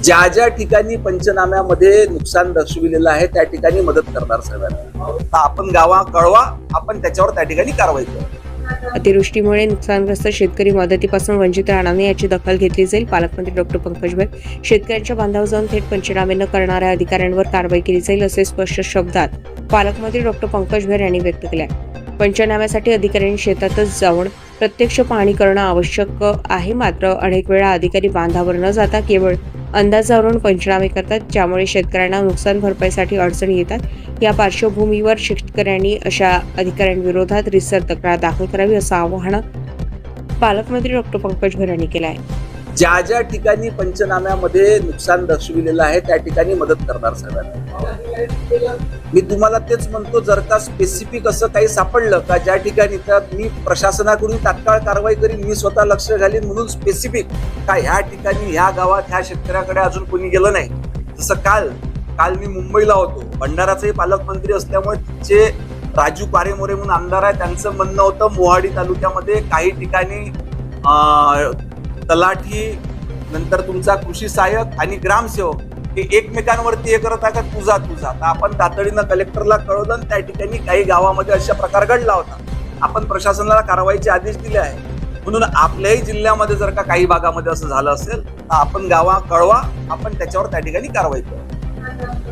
ज्या ज्या ठिकाणी पंचनाम्यामध्ये नुकसान दर्शविलेलं आहे त्या ठिकाणी मदत करणार सर्वांना आपण गावा कळवा आपण त्याच्यावर त्या ठिकाणी कारवाई करू. अतिवृष्टीमुळे नुकसानग्रस्त शेतकरी मदतीपासून वंचित राहणार नाही याची दखल घेतली जाईल पालकमंत्री डॉक्टर पंकज भैर शेतकऱ्यांच्या बांधावर जाऊन थेट पंचनामे न करणाऱ्या अधिकाऱ्यांवर कारवाई केली जाईल असे स्पष्ट शब्दात पालकमंत्री डॉक्टर पंकज भैर यांनी व्यक्त केले आहे पंचनाम्यासाठी अधिकाऱ्यांनी शेतातच जाऊन प्रत्यक्ष पाहणी करणं आवश्यक आहे. मात्र अनेक वेळा अधिकारी बांधावर न जाता केवळ अंदाजावरून पंचनामे करतात ज्यामुळे शेतकऱ्यांना नुकसान भरपाईसाठी अडचणी येतात. या पार्श्वभूमीवर शेतकऱ्यांनी अशा अधिकाऱ्यांविरोधात रिसर तक्रार दाखल करावी असं आवाहन पालकमंत्री डॉक्टर पंकज भैर यांनी केलं आहे. ज्या ज्या ठिकाणी पंचनाम्यामध्ये नुकसान दर्शविलेलं आहे त्या ठिकाणी मदत करणार सगळ्यांना. मी तुम्हाला तेच म्हणतो जर का स्पेसिफिक असं काही सापडलं का ज्या ठिकाणी तर मी प्रशासनाकडून तात्काळ कारवाई करीन मी स्वतः लक्ष घालीन म्हणून स्पेसिफिक का ह्या ठिकाणी ह्या गावात ह्या शेतकऱ्याकडे अजून कोणी गेलं नाही. जसं काल काल मी मुंबईला होतो. भंडाराचेही पालकमंत्री असल्यामुळे तिचे राजू पारेमोरे म्हणून आमदार आहे त्यांचं म्हणणं होतं मोहाडी तालुक्यामध्ये काही ठिकाणी तलाठी नंतर तुमचा कृषी सहाय्यक आणि ग्रामसेवक हे एकमेकांवरती हे करत आहे का तुझा तुझा. तर आपण तातडीनं कलेक्टरला कळवलं आणि त्या ठिकाणी काही गावामध्ये अशा प्रकार घडला होता. आपण प्रशासनाला कारवाईचे आदेश दिले आहे म्हणून आपल्याही जिल्ह्यामध्ये जर का काही भागामध्ये असं झालं असेल तर आपण गावा कळवा आपण त्याच्यावर त्या ठिकाणी कारवाई करू.